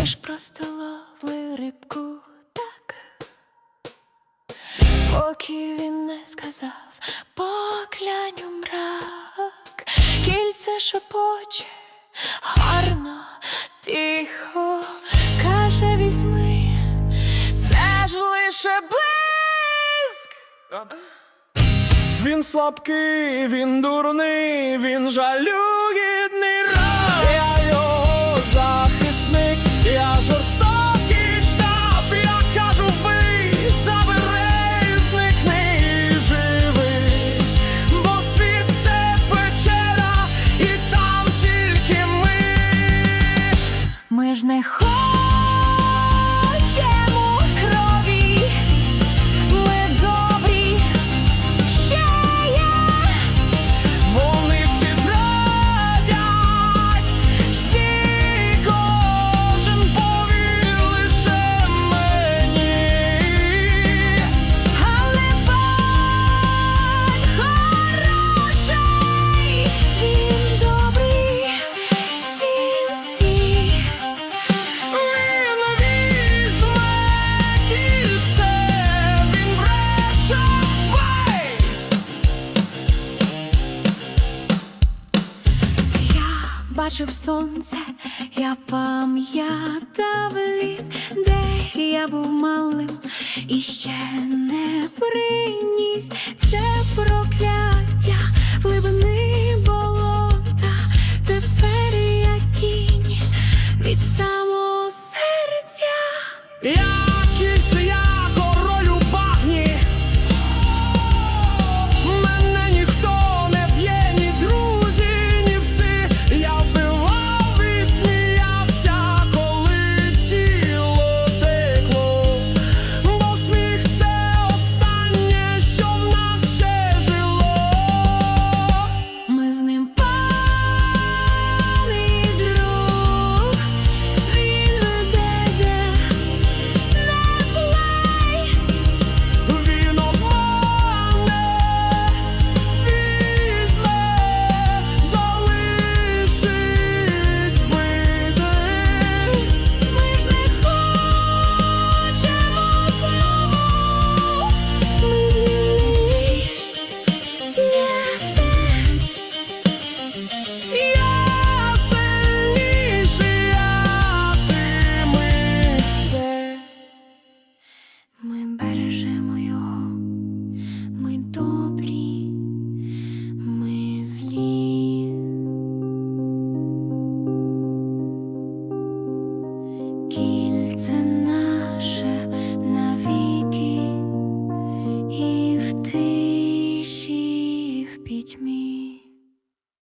Ми ж просто ловли рибку так, поки він не сказав, поглянь у мрак, кільце шепоче, гарно, тихо, каже, візьми, це ж лише блиск. Він слабкий, він дурний, він жалюгідний. бачив сонце, я пам'ятав ліс, де я був малим і ще не.